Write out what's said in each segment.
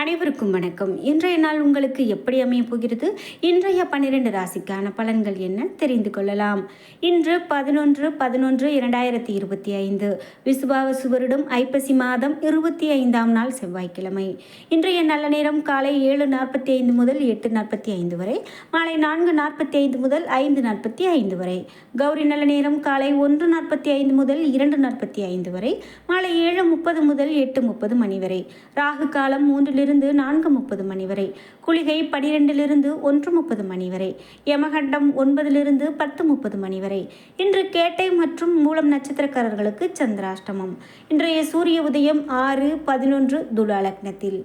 அனைவருக்கும் வணக்கம். இன்றைய நாள் உங்களுக்கு எப்படி அமைய போகிறது? இன்றைய பன்னிரண்டு ராசிக்கான பலன்கள் என்ன? தெரிந்து கொள்ளலாம். இன்று பதினொன்று பதினொன்று இரண்டாயிரத்தி இருபத்தி ஐந்து. விசுவாவசு வருடம் ஐப்பசி மாதம் இருபத்தி ஐந்தாம் நாள் செவ்வாய்க்கிழமை. இன்றைய நல்ல நேரம் காலை ஏழு நாற்பத்தி ஐந்து முதல் எட்டு நாற்பத்தி ஐந்து வரை மாலை நான்கு நாற்பத்தி ஐந்து முதல் ஐந்து நாற்பத்தி ஐந்து வரை. கௌரி நல்ல நேரம் காலை ஒன்று நாற்பத்தி ஐந்து முதல் இரண்டு நாற்பத்தி ஐந்து வரை மாலை ஏழு முப்பது முதல் எட்டு முப்பது மணி வரை. ராகு காலம் மூன்றிலிருந்து நான்கு முப்பது மணி வரை குளிகை பனிரெண்டிலிருந்து ஒன்று முப்பது மணி வரை யமகண்டம் ஒன்பதிலிருந்து பத்து முப்பது மணி வரை. இன்று கேட்டை மற்றும் மூலம் நட்சத்திரக்காரர்களுக்கு சந்திராஷ்டமம். இன்றைய சூரிய உதயம் ஆறு பதினொன்று துலா லக்னத்தில்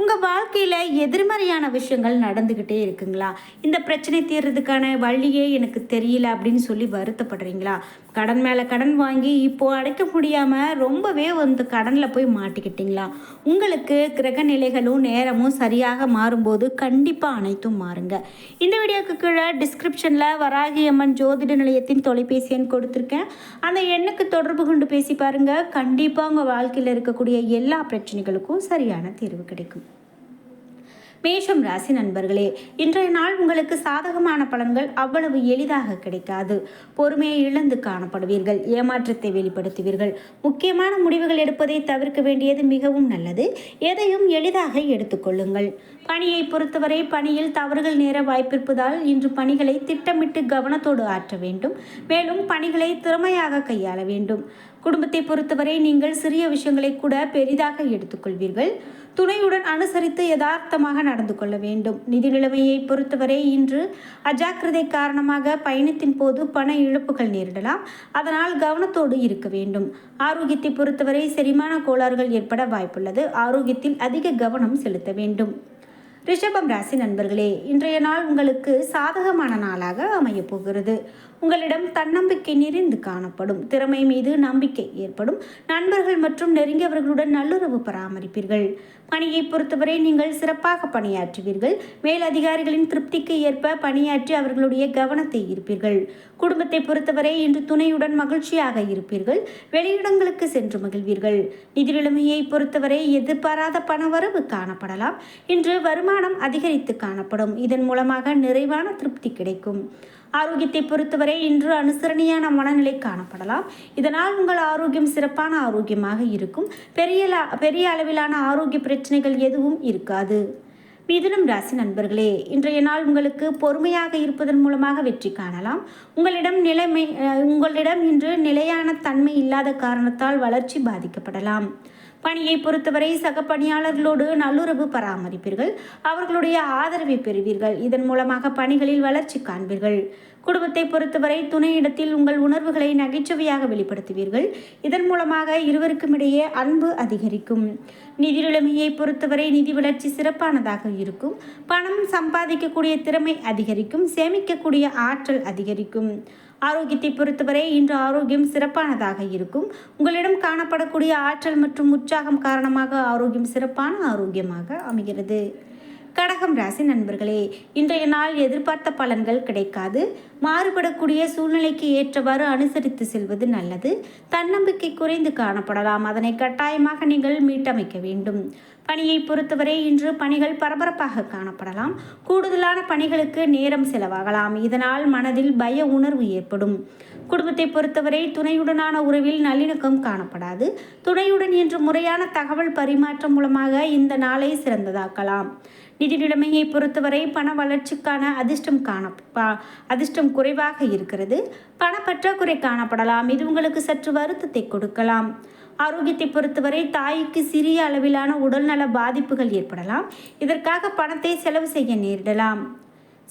உங்கள் வாழ்க்கையில் எதிர்மறையான விஷயங்கள் நடந்துக்கிட்டே இருக்குங்களா? இந்த பிரச்சனை தீர்றதுக்கான வழியே எனக்கு தெரியல அப்படின்னு சொல்லி வருத்தப்படுறீங்களா? கடன் மேலே கடன் வாங்கி இப்போ அடைக்க முடியாமல் ரொம்பவே வந்து கடனில் போய் மாட்டிக்கிட்டீங்களா? உங்களுக்கு கிரக நிலைகளும் நேரமும் சரியாக மாறும்போது கண்டிப்பாக அனைத்தும் மாறுங்க. இந்த வீடியோக்கு கீழே டிஸ்கிரிப்ஷனில் வராகி அம்மன் ஜோதிட நிலையத்தின் தொலைபேசி எண் கொடுத்துருக்கேன். அந்த எண்ணுக்கு தொடர்பு கொண்டு பேசி பாருங்கள் கண்டிப்பாக உங்கள் வாழ்க்கையில் இருக்கக்கூடிய எல்லா பிரச்சனைகளுக்கும் சரியான தீர்வு கிடைக்கும். மேஷம் ராசி நண்பர்களே இன்றைய நாள் உங்களுக்கு சாதகமான பலன்கள் அவ்வளவு எளிதாக கிடைக்காது. பொறுமையை இழந்து காணப்படுவீர்கள் ஏமாற்றத்தை வெளிப்படுத்துவீர்கள். முக்கியமான முடிவுகள் எடுப்பதை தவிர்க்க வேண்டியது மிகவும் நல்லது. எதையும் எளிதாக எடுத்துக்கொள்ளுங்கள் பணியை பொறுத்தவரை பணியில் தவறுகள் நேர வாய்ப்பிருப்பதால் இன்று பணிகளை திட்டமிட்டு கவனத்தோடு ஆற்ற வேண்டும். மேலும் பணிகளை திறமையாக கையாள வேண்டும். குடும்பத்தை பொறுத்தவரை நீங்கள் சிறிய விஷயங்களை கூட பெரிதாக எடுத்துக்கொள்வீர்கள். துணையுடன் அனுசரித்து யதார்த்தமாக நடந்து கொள்ள வேண்டும். நிதி நிலைமையை பொறுத்தவரை இன்று அஜாக்கிரதை காரணமாக பயணத்தின் போது பண இழப்புகள் நேரிடலாம். அதனால் கவனத்தோடு இருக்க வேண்டும். ஆரோக்கியத்தை பொறுத்தவரை செரிமான கோளாறுகள் ஏற்பட வாய்ப்புள்ளது. ஆரோக்கியத்தில் அதிக கவனம் செலுத்த வேண்டும். ரிஷபம் ராசி நண்பர்களே இன்றைய நாள் உங்களுக்கு சாதகமான நாளாக அமையப் போகிறது. உங்களிடம் தன்னம்பிக்கை நிறைந்து காணப்படும். திறமை மீது நம்பிக்கை ஏற்படும். நண்பர்கள் மற்றும் நெருங்கியவர்களுடன் நல்லுறவு பராமரிப்பீர்கள். பணியை பொறுத்தவரை நீங்கள் சிறப்பாக பணியாற்றுவீர்கள். மேலதிகாரிகளின் திருப்திக்கு ஏற்ப பணியாற்றி அவர்களுடைய கவனத்தை ஈர்ப்பீர்கள். குடும்பத்தை பொறுத்தவரை இன்று துணையுடன் மகிழ்ச்சியாக இருப்பீர்கள். வெளியிடங்களுக்கு சென்று மகிழ்வீர்கள். நிதி நிலைமையை பொறுத்தவரை எதிர்பாராத பணவரவு காணப்படலாம். இன்று வருமானம் அதிகரித்து காணப்படும். இதன் மூலமாக நிறைவான திருப்தி கிடைக்கும். ஆரோக்கியத்தை பொறுத்தவரை இன்று அனுசரணையான மனநிலை காணப்படலாம். இதனால் உங்கள் ஆரோக்கியம் சிறப்பான ஆரோக்கியமாக இருக்கும். பெரிய பெரிய அளவிலான ஆரோக்கிய பிரச்சனைகள் எதுவும் இருக்காது. மிதுனம் ராசி நண்பர்களே இன்றைய நாள் உங்களுக்கு பொறுமையாக இருப்பதன் மூலமாக வெற்றி காணலாம். உங்களிடம் நிலைமை உங்களிடம் இன்று நிலையான தன்மை இல்லாத காரணத்தால் வளர்ச்சி பாதிக்கப்படலாம். பணியை பொறுத்தவரை சக பணியாளர்களோடு நல்லுறவு பராமரிப்பீர்கள் அவர்களுடைய ஆதரவை பெறுவீர்கள். இதன் மூலமாக பணிகளில் வளர்ச்சி காண்பீர்கள். குடும்பத்தை பொறுத்தவரை துணையிடத்தில் உங்கள் உணர்வுகளை நகைச்சுவையாக வெளிப்படுத்துவீர்கள். இதன் மூலமாக இருவருக்கும் இடையே அன்பு அதிகரிக்கும். நிதி நிலைமையை பொறுத்தவரை நிதி வளர்ச்சி சிறப்பானதாக இருக்கும். பணம் சம்பாதிக்கக்கூடிய திறமை அதிகரிக்கும். சேமிக்கக்கூடிய ஆற்றல் அதிகரிக்கும். ஆரோக்கியத்தை பொறுத்தவரை இன்று ஆரோக்கியம் சிறப்பானதாக இருக்கும். உங்களிடம் காணப்படக்கூடிய ஆற்றல் மற்றும் உற்சாகம் காரணமாக ஆரோக்கியம் சிறப்பான ஆரோக்கியமாக அமைகிறது. கடகம் ராசி நண்பர்களே இன்றைய நாள் எதிர்பார்த்த பலன்கள் கிடைக்காது. மாறுபடக்கூடிய சூழ்நிலைக்கு ஏற்றவாறு அனுசரித்து செல்வது நல்லது. தன்னம்பிக்கை குறைந்து காணப்படலாம். அதனை கட்டாயமாக நீங்கள் மீட்டமைக்க வேண்டும். பணியை பொறுத்தவரை இன்று பணிகள் பரபரப்பாக காணப்படலாம். கூடுதலான பணிகளுக்கு நேரம் செலவாகலாம். இதனால் மனதில் பய உணர்வு ஏற்படும். குடும்பத்தை பொறுத்தவரை துணையுடனான உறவில் நல்லிணக்கம் காணப்படாது. துணையுடன் இன்று முறையான தகவல் பரிமாற்றம் மூலமாக இந்த நாளை சிறந்ததாக்கலாம். நிதி நிலைமையை பொறுத்தவரை பண வளர்ச்சிக்கான அதிர்ஷ்டம் காண ப- அதிர்ஷ்டம் குறைவாக இருக்கிறது. பணப்பற்றாக்குறை காணப்படலாம். இது உங்களுக்கு சற்று வருத்தத்தை கொடுக்கலாம். ஆரோக்கியத்தை பொறுத்தவரை தாய்க்கு சிறிய அளவிலான உடல்நல பாதிப்புகள் ஏற்படலாம். இதற்காக பணத்தை செலவு செய்ய நேரிடலாம்.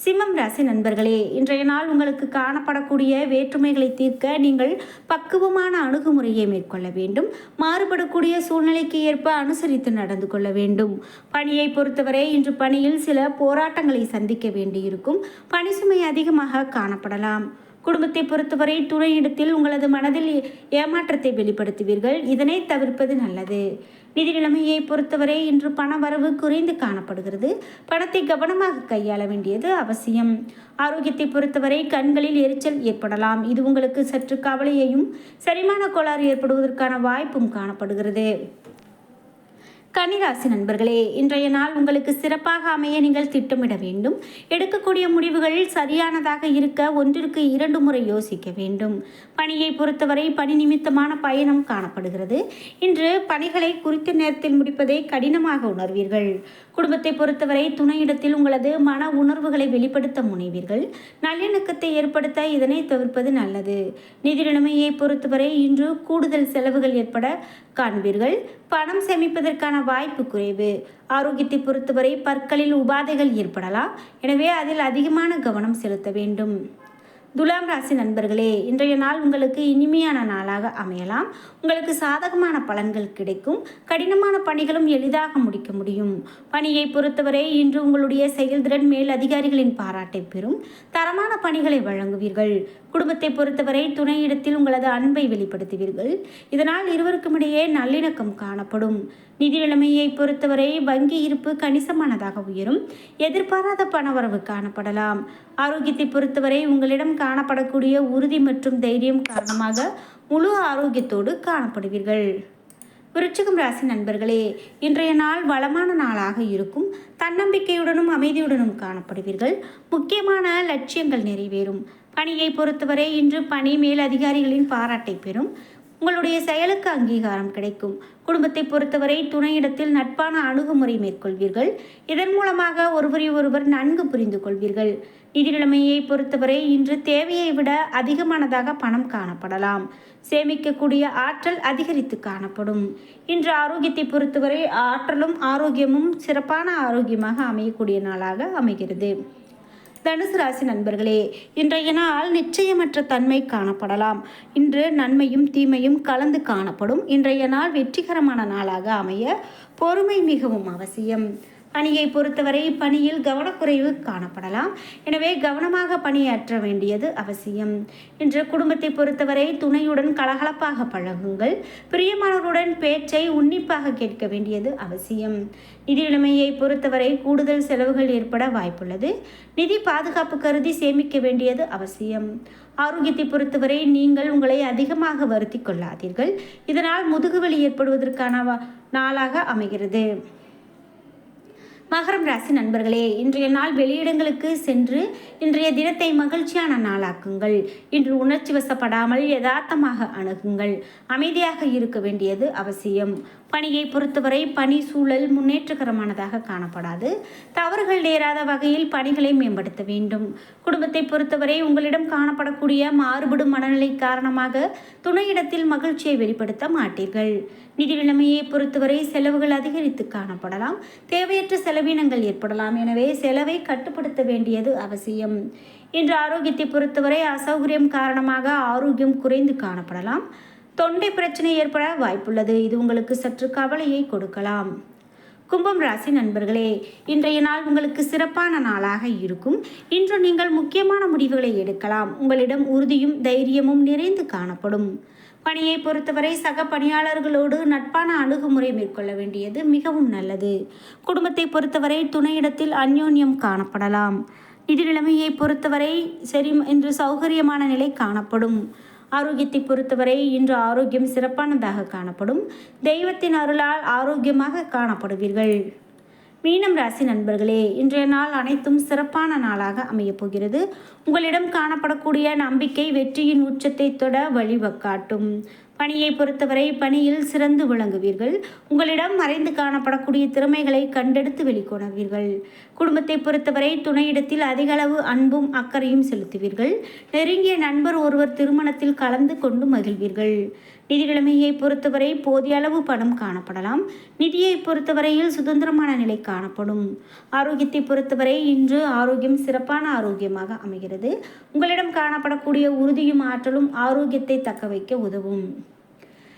சிம்மம் ராசி நண்பர்களே இன்றைய நாள் உங்களுக்கு காணப்படக்கூடிய வேற்றுமைகளை தீர்க்க நீங்கள் பக்குவமான அணுகுமுறையை மேற்கொள்ள வேண்டும். மாறுபடக்கூடிய சூழ்நிலைக்கு ஏற்ப அனுசரித்து நடந்து கொள்ள வேண்டும். பணியை பொறுத்தவரை இன்று பணியில் சில போராட்டங்களை சந்திக்க வேண்டியிருக்கும். பணி சுமை அதிகமாக காணப்படலாம். குடும்பத்தை பொறுத்தவரை துணையிடத்தில் உங்களது மனதில் ஏமாற்றத்தை வெளிப்படுத்துவீர்கள். இதனை தவிர்ப்பது நல்லது. நிதி நிலைமையை பொறுத்தவரை இன்று பண வரவு குறைந்து காணப்படுகிறது. பணத்தை கவனமாக கையாள வேண்டியது அவசியம். ஆரோக்கியத்தை பொறுத்தவரை கண்களில் எரிச்சல் ஏற்படலாம். இது உங்களுக்கு சற்று கவலையையும் செரிமான கோளாறு ஏற்படுவதற்கான வாய்ப்பும் காணப்படுகிறது. கன்னிராசி நண்பர்களே இன்றைய நாள் உங்களுக்கு சிறப்பாக அமைய நீங்கள் திட்டமிட வேண்டும். எடுக்கக்கூடிய முடிவுகள் சரியானதாக இருக்க ஒன்றிற்கு இரண்டு முறை யோசிக்க வேண்டும். பணியை பொறுத்தவரை பணி நிமித்தமான பயணம் காணப்படுகிறது. இன்று பணிகளை குறித்த நேரத்தில் முடிப்பதை கடினமாக உணர்வீர்கள். குடும்பத்தை பொறுத்தவரை துணையிடத்தில் உங்களது மன உணர்வுகளை வெளிப்படுத்த முனைவீர்கள். நல்லிணக்கத்தை ஏற்படுத்த இதனை தவிர்ப்பது நல்லது. நிதி நிலைமையை பொறுத்தவரை இன்று கூடுதல் செலவுகள் ஏற்பட காண்பீர்கள். பணம் சேமிப்பதற்கான வாய்ப்பு குறைவு. ஆரோக்கியத்தை பொறுத்தவரை பற்களில் உபாதைகள் ஏற்படலாம். எனவே அதில் அதிகமான கவனம் செலுத்த வேண்டும். துலாம் ராசி நண்பர்களே இன்றைய நாள் உங்களுக்கு இனிமையான நாளாக அமையலாம். உங்களுக்கு சாதகமான பலன்கள் கிடைக்கும். கடினமான பணிகளும் எளிதாக முடிக்க முடியும். பணியை பொறுத்தவரை இன்று உங்களுடைய செயல்திறன் மேல் அதிகாரிகளின் பாராட்டை பெறும். தரமான பணிகளை வழங்குவீர்கள். குடும்பத்தை பொறுத்தவரை துணையிடத்தில் உங்களது அன்பை வெளிப்படுத்துவீர்கள். இதனால் இருவருக்கும் இடையே நல்லிணக்கம் காணப்படும். நிதி நிலைமையை பொறுத்தவரை வங்கி இருப்பு கணிசமானதாக உயரும். எதிர்பாராத பணவரவு காணப்படலாம். ஆரோக்கியத்தை பொறுத்தவரை உங்களிடம் காணப்படக்கூடிய உறுதி மற்றும் தைரியம் காரணமாக முழு ஆரோக்கியத்தோடு காணப்படுவீர்கள். விருச்சிகம் ராசி நண்பர்களே இன்றைய நாள் வளமான நாளாக இருக்கும். தன்னம்பிக்கையுடனும் அமைதியுடனும் காணப்படுவீர்கள். முக்கியமான லட்சியங்கள் நிறைவேறும். பணியை பொறுத்தவரை இன்று பணி மேல் அதிகாரிகளின் பாராட்டை பெறும். உங்களுடைய செயலுக்கு அங்கீகாரம் கிடைக்கும். குடும்பத்தை பொறுத்தவரை துணையிடத்தில் நட்பான அணுகுமுறை மேற்கொள்வீர்கள். இதன் மூலமாக ஒருவரை ஒருவர் நன்கு புரிந்து கொள்வீர்கள். நிதி நிலைமையை பொறுத்தவரை இன்று தேவையை விட அதிகமானதாக பணம் காணப்படலாம். சேமிக்கக்கூடிய ஆற்றல் அதிகரித்து காணப்படும். இன்று ஆரோக்கியத்தை பொறுத்தவரை ஆற்றலும் ஆரோக்கியமும் சிறப்பான ஆரோக்கியமாக அமையக்கூடிய நாளாக அமைகிறது. தனுசு ராசி நண்பர்களே இன்றைய நாள் நிச்சயமற்ற தன்மை காணப்படலாம். இன்று நன்மையும் தீமையும் கலந்து காணப்படும். இன்றைய நாள் வெற்றிகரமான நாளாக அமைய பொறுமை மிகவும் அவசியம். பணியை பொறுத்தவரை பணியில் கவனக்குறைவு காணப்படலாம். எனவே கவனமாக பணியாற்ற வேண்டியது அவசியம். இன்று குடும்பத்தை பொறுத்தவரை துணையுடன் கலகலப்பாக பழகுங்கள். பிரியமானவருடன் பேச்சை உன்னிப்பாக கேட்க வேண்டியது அவசியம். நிதி நிலைமையை பொறுத்தவரை கூடுதல் செலவுகள் ஏற்பட வாய்ப்புள்ளது. நிதி பாதுகாப்பு கருதி சேமிக்க வேண்டியது அவசியம். ஆரோக்கியத்தை பொறுத்தவரை நீங்கள் உங்களை அதிகமாக வருத்தி கொள்ளாதீர்கள். இதனால் முதுகுவலி ஏற்படுவதற்கான நாளாக அமைகிறது. மகரம் ராசி நண்பர்களே இன்றைய நாள் வெளியிடங்களுக்கு சென்று இன்றைய தினத்தை மகிழ்ச்சியான நாளாக்குங்கள். இன்று உணர்ச்சி வசப்படாமல் யதார்த்தமாக அணுகுங்கள். அமைதியாக இருக்க வேண்டியது அவசியம். பணியை பொறுத்தவரை பணி சூழல் முன்னேற்றகரமானதாக காணப்படாது. தவறுகள் நேராத வகையில் பணிகளை மேம்படுத்த வேண்டும். குடும்பத்தை பொறுத்தவரை உங்களிடம் காணப்படக்கூடிய மாறுபடும் மனநிலை காரணமாக துணையிடத்தில் மகிழ்ச்சியை வெளிப்படுத்த மாட்டீர்கள். நிதி நிலைமையை பொறுத்தவரை செலவுகள் அதிகரித்து காணப்படலாம். தேவையற்ற செலவினங்கள் ஏற்படலாம். எனவே செலவை கட்டுப்படுத்த வேண்டியது அவசியம். இன்று ஆரோக்கியத்தை பொறுத்தவரை அசௌகரியம் காரணமாக ஆரோக்கியம் குறைந்து காணப்படலாம். தொண்டை பிரச்சனை ஏற்பட வாய்ப்புள்ளது. இது உங்களுக்கு சற்று கவலையை கொடுக்கலாம். கும்பம் ராசி நண்பர்களே இன்றைய நாள் உங்களுக்கு சிறப்பான நாளாக இருக்கும். இன்று நீங்கள் முக்கியமான முடிவுகளை எடுக்கலாம். உங்களிடம் உறுதியும் தைரியமும் நிறைந்து காணப்படும். பணியை பொறுத்தவரை சக பணியாளர்களோடு நட்பான அணுகுமுறை மேற்கொள்ள வேண்டியது மிகவும் நல்லது. குடும்பத்தை பொறுத்தவரை துணையிடத்தில் அந்யோன்யம் காணப்படலாம். நிதி நிலைமையை பொறுத்தவரை சரி என்று சௌகரியமான நிலை காணப்படும். ஆரோக்கியத்தை பொறுத்தவரை இன்று ஆரோக்கியம் சிறப்பானதாக காணப்படும். தெய்வத்தின் அருளால் ஆரோக்கியமாக காணப்படுவீர்கள். மீனம் ராசி நண்பர்களே இன்றைய நாள் அனைத்தும் சிறப்பான நாளாக அமையப் போகிறது. உங்களிடம் காணப்படக்கூடிய நம்பிக்கை வெற்றியின் உச்சத்தை தொட வழிவக்காட்டும் பணியை பொறுத்தவரை பணியில் சிறந்து விளங்குவீர்கள். உங்களிடம் மறைந்து காணப்படக்கூடிய திறமைகளை கண்டெடுத்து வெளிக்கொணர்வீர்கள். குடும்பத்தை பொறுத்தவரை துணையிடத்தில் அதிக அளவு அன்பும் அக்கறையும் செலுத்துவீர்கள். நெருங்கிய நண்பர் ஒருவர் திருமணத்தில் கலந்து கொண்டு மகிழ்வீர்கள். நிதிக்கிழமையை பொறுத்தவரை போதிய அளவு பணம் காணப்படலாம். நிதியை பொறுத்தவரையில் சுதந்திரமான நிலை காணப்படும். ஆரோக்கியத்தை பொறுத்தவரை இன்று ஆரோக்கியம் சிறப்பான ஆரோக்கியமாக அமைகிறது. உங்களிடம் காணப்படக்கூடிய உறுதியும் ஆற்றலும் ஆரோக்கியத்தை தக்க வைக்க உதவும்.